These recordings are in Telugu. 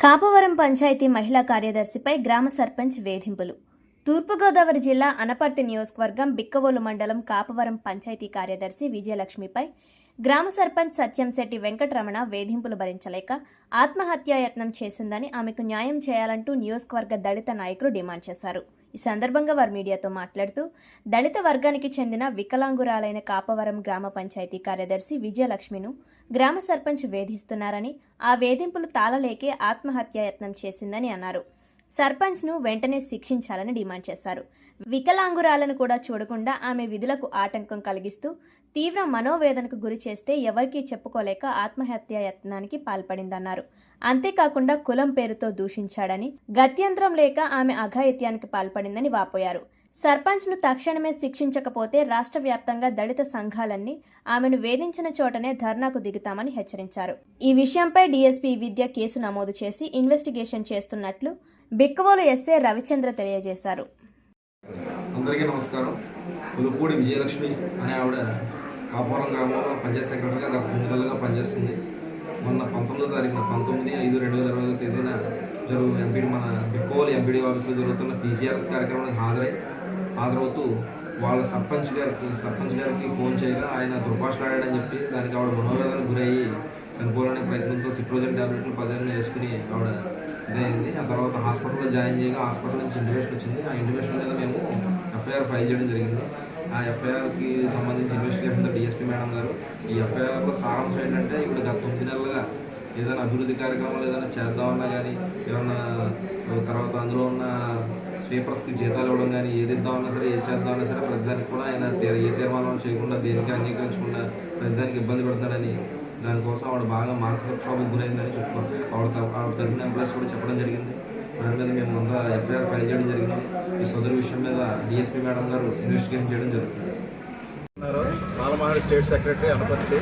కాపవరం పంచాయతీ మహిళా కార్యదర్శిపై గ్రామ సర్పంచ్ వేధింపులు. తూర్పుగోదావరి జిల్లా అనపర్తి నియోజకవర్గం బిక్కవోలు మండలం కాపవరం పంచాయతీ కార్యదర్శి విజయలక్ష్మిపై గ్రామ సర్పంచ్ సత్యంశెట్టి వెంకటరమణ వేధింపులు భరించలేక ఆత్మహత్యాయత్నం చేసిందని ఆమెకు న్యాయం చేయాలంటూ నియోజకవర్గ దళిత నాయకులు డిమాండ్ చేశారు. ఈ సందర్భంగా వారు మీడియాతో మాట్లాడుతూ దళిత వర్గానికి చెందిన వికలాంగురాలైన కాపవరం గ్రామ పంచాయతీ కార్యదర్శి విజయలక్ష్మిను గ్రామ సర్పంచ్ వేధిస్తున్నారని ఆ వేధింపులు తాళలేకే ఆత్మహత్యాయత్నం చేసిందని అన్నారు. సర్పంచ్ను వెంటనే శిక్షించాలని డిమాండ్ చేశారు. వికలాంగురాలను కూడా చూడకుండా ఆమె విధులకు ఆటంకం కలిగిస్తూ తీవ్ర మనోవేదనకు గురి చేస్తే ఎవరికీ చెప్పుకోలేక ఆత్మహత్య యత్నానికి పాల్పడిందన్నారు. అంతేకాకుండా కులం పేరుతో దూషించాడని గత్యంతరం లేక ఆమె అఘాయిత్యానికి పాల్పడిందని వాపోయారు. సర్పంచ్ను తక్షణమే శిక్షించకపోతే రాష్ట్ర వ్యాప్తంగా దళిత సంఘాలన్నీ ఆమెను వేధించిన చోటనే ధర్నాకు దిగుతామని హెచ్చరించారు. ఈ విషయంపై డీఎస్పీ విద్య కేసు నమోదు చేసి ఇన్వెస్టిగేషన్ చేస్తున్నట్లు బిక్కవోలు ఎస్ఏ రవిచంద్ర తెలియజేశారు. అందరికీ నమస్కారం. పులుపూడి విజయలక్ష్మి అనే ఆవిడ కాపురం గ్రామంలో పంచాయత్ సెక్రటరీగా గత తొమ్మిది నెలలుగా పనిచేస్తుంది. మొన్న పంతొమ్మిదో తారీఖున పంతొమ్మిది ఐదు రెండు వేల ఇరవై తేదీన జరుగు ఎంపీడీ మన బిక్కోవాలి ఎంపీడీ ఆఫీస్లో జరుగుతున్న పీజీఆర్ఎస్ కార్యక్రమానికి హాజరై హాజరవుతూ వాళ్ళ సర్పంచ్ గారికి సర్పంచ్ గారికి ఫోన్ చేయగా ఆయన దుర్భాషలాడాడని చెప్పి దానికి ఆవిడ మనోవేదనకు గురయ్యి చనిపోవాలనే ప్రయత్నంతో సిట్రోజన్ టాబ్లెట్లు పదిహేను వేసుకుని ఆవిడ ఇదైంది. ఆ తర్వాత హాస్పిటల్లో జాయిన్ చేయగా హాస్పిటల్ నుంచి ఇంటిమేషన్ వచ్చింది. ఆ ఇంటిమేషన్ మీద మేము ఎఫ్ఐఆర్ ఫైల్ చేయడం జరిగింది. ఆ ఎఫ్ఐఆర్కి సంబంధించి ఇన్వెస్టిగేషన్ డిఎస్పీ మేడం గారు ఈ ఎఫ్ఐఆర్లో సారాంశం ఏంటంటే ఇప్పుడు గత తొమ్మిది నెలలుగా ఏదైనా అభివృద్ధి కార్యక్రమాలు ఏదైనా చేద్దామన్నా కానీ ఏమన్నా తర్వాత అందులో ఉన్న స్వీపర్స్కి జీతాలు ఇవ్వడం కానీ ఏది ఇద్దామన్నా సరే ఏది చేద్దామన్నా సరే ప్రతిదానికి కూడా ఆయన ఏ తీర్మానం చేయకుండా దేనికి అంగీకరించకుండా ప్రతిదానికి ఇబ్బంది పెడతాడని దానికోసం ఆవిడ బాగా మానసిక క్షోభకు గురైందని చెప్పుకో ఆవిడ ఆవిడ తరపున ఎంప్లాయీస్ కూడా చెప్పడం జరిగింది. దాని మీద మేము ముందుగా ఎఫ్ఐఆర్ ఫైల్ చేయడం జరిగింది. ఈ సదరు విషయం మీద డిఎస్పీ మేడం గారు ఇన్వెస్టిగేషన్ చేయడం జరుగుతుంది. ఉన్నారు. స్టేట్ సెక్రటరీ అనపర్తి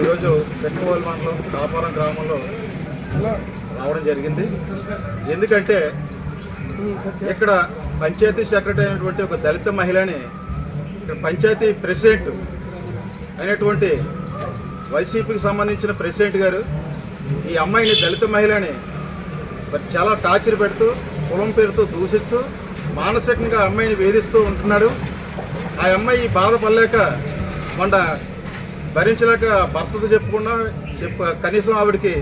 ఈరోజు పెట్టుకోవాలి మండలం కాపురం గ్రామంలో రావడం జరిగింది. ఎందుకంటే ఇక్కడ పంచాయతీ సెక్రటరీ అయినటువంటి ఒక దళిత మహిళని ఇక్కడ పంచాయతీ ప్రెసిడెంట్ అయినటువంటి వైసీపీకి సంబంధించిన ప్రెసిడెంట్ గారు ఈ అమ్మాయిని దళిత మహిళని మరి చాలా టార్చర్ పెడుతూ కులం పేరుతో దూషిస్తూ మానసికంగా అమ్మాయిని వేధిస్తూ ఉంటున్నాడు. ఆ అమ్మాయి బాధపడలేక మొన్న భరించలేక భర్తతో చెప్పకుండా చెప్ప కనీసం ఆవిడకి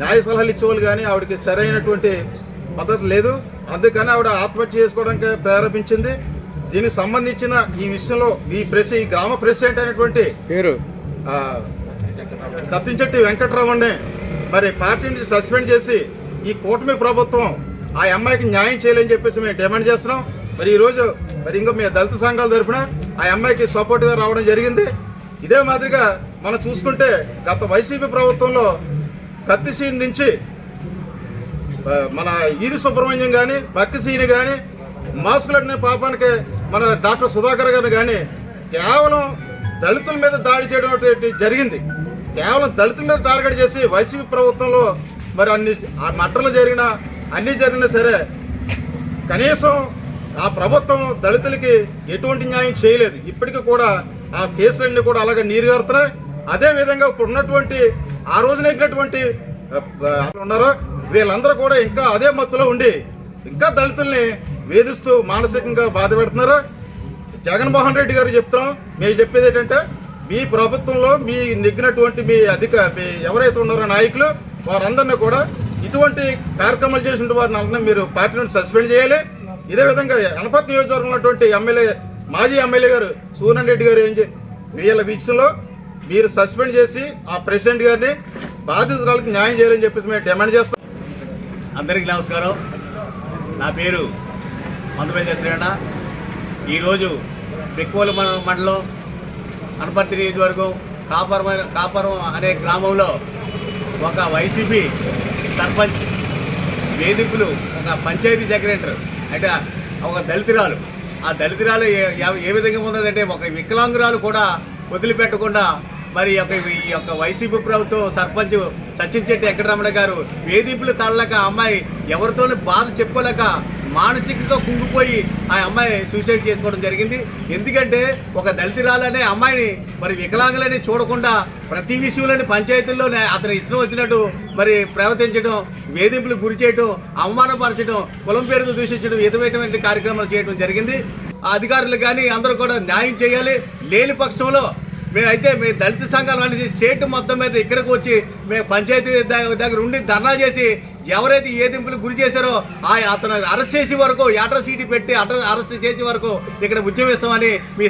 న్యాయ సలహాలు ఇచ్చేవాళ్ళు కానీ ఆవిడకి సరైనటువంటి పద్ధతి లేదు. అందుకని ఆవిడ ఆత్మహత్య చేసుకోవడానికి ప్రేరేపించింది దీనికి సంబంధించిన ఈ విషయంలో ఈ ప్రెస్ ఈ గ్రామ ప్రెసిడెంట్ అయినటువంటి పేరు? సత్యంచెట్టి వెంకట్రామన్ని మరి పార్టీ నుంచి సస్పెండ్ చేసి ఈ కూటమి ప్రభుత్వం ఆ అమ్మాయికి న్యాయం చేయాలని చెప్పేసి మేము డిమాండ్ చేస్తున్నాం. మరి ఈ రోజు మరి ఇంకా మీ దళిత సంఘాల తరఫున ఆ అమ్మాయికి సపోర్ట్గా రావడం జరిగింది. ఇదే మాదిరిగా మనం చూసుకుంటే గత వైసీపీ ప్రభుత్వంలో కత్తిసీన్ నుంచి మన ఈది సుబ్రహ్మణ్యం కానీ బక్కిసీని కానీ మాస్కులడిన పాపానికి మన డాక్టర్ సుధాకర్ గారు కానీ కేవలం దళితుల మీద దాడి చేయడం జరిగింది. కేవలం దళితుల మీద టార్గెట్ చేసి వైసీపీ ప్రభుత్వంలో మరి అన్ని ఆ మట్టలు అన్నీ జరిగినా సరే కనీసం ఆ ప్రభుత్వం దళితులకి ఎటువంటి న్యాయం చేయలేదు. ఇప్పటికీ కూడా ఆ కేసులన్నీ కూడా అలాగే నీరుగారుతున్నాయి అదే విధంగా ఇప్పుడు ఉన్నటువంటి ఆ రోజున ఎక్కినటువంటి ఉన్నారో? వీళ్ళందరూ కూడా ఇంకా అదే మత్తులో ఉండి ఇంకా దళితుల్ని వేధిస్తూ మానసికంగా బాధ పెడుతున్నారు. జగన్మోహన్ రెడ్డి గారు చెప్తాం మేము చెప్పేది ఏంటంటే మీ ప్రభుత్వంలో మీ నెగ్గినటువంటి మీ అధిక మీ ఎవరైతే ఉన్నారో నాయకులు వారందరినీ కూడా ఇటువంటి కార్యక్రమాలు చేసిన వారిని అందరినీ మీరు పార్టీ నుండి సస్పెండ్ చేయాలి. ఇదే విధంగా అనపత్ నియోజకవర్గం ఉన్నటువంటి ఎమ్మెల్యే మాజీ ఎమ్మెల్యే గారు సూర్యన్ రెడ్డి గారు ఏం వీళ్ళ విషయంలో మీరు సస్పెండ్ చేసి ఆ ప్రెసిడెంట్ గారిని బాధితురాలకు న్యాయం చేయాలని చెప్పేసి మేము డిమాండ్ చేస్తాం అందరికీ నమస్కారం. నా పేరు మందుపల్లి శ్రీరణ. ఈరోజు పెక్కువల మండలం అనపర్తి నియోజకవర్గం కాపురం కాపరం అనే గ్రామంలో ఒక వైసీపీ సర్పంచ్ వేదికలు ఒక పంచాయతీ సెక్రటరీ అంటే ఒక దళితురాలు. ఆ దళితురాలు ఏ- ఏ విధంగా ఉన్నదంటే ఒక వికలాంగురాలు కూడా వదిలిపెట్టకుండా మరి ఈ యొక్క ఈ యొక్క వైసీపీ ప్రభుత్వం సర్పంచ్ సచిన్ చెట్టి వెంకటరమణ గారు వేధింపులు తల్లక అమ్మాయి ఎవరితోనూ బాధ చెప్పుకోలేక మానసికతో కుంగిపోయి ఆ అమ్మాయి సూసైడ్ చేసుకోవడం జరిగింది. ఎందుకంటే ఒక దళితురాలనే అమ్మాయిని మరి వికలాంగులని చూడకుండా ప్రతి విషయంలోని పంచాయతీల్లో అతను ఇష్టం వచ్చినట్టు మరి ప్రవర్తించడం వేధింపులు గురి చేయడం అవమానపరచడం కులం పేరుతో దూషించడం విధమైనటువంటి కార్యక్రమాలు చేయడం జరిగింది. ఆ అధికారులు కానీ అందరూ కూడా న్యాయం చేయాలి. లేని పక్షంలో మేమైతే మీ దళిత సంఘాలు అనేది స్టేట్ మొత్తం మీద ఇక్కడికి వచ్చి మేము పంచాయతీ దగ్గర ఉండి ధర్నా చేసి ఎవరైతే ఏదింపులు గురి చేశారో ఆ అతను అరెస్ట్ చేసే వరకు అడ్రస్ సీటీ పెట్టి అడ్రస్ అరెస్ట్ చేసే వరకు ఇక్కడ ఉద్యమిస్తామని మీ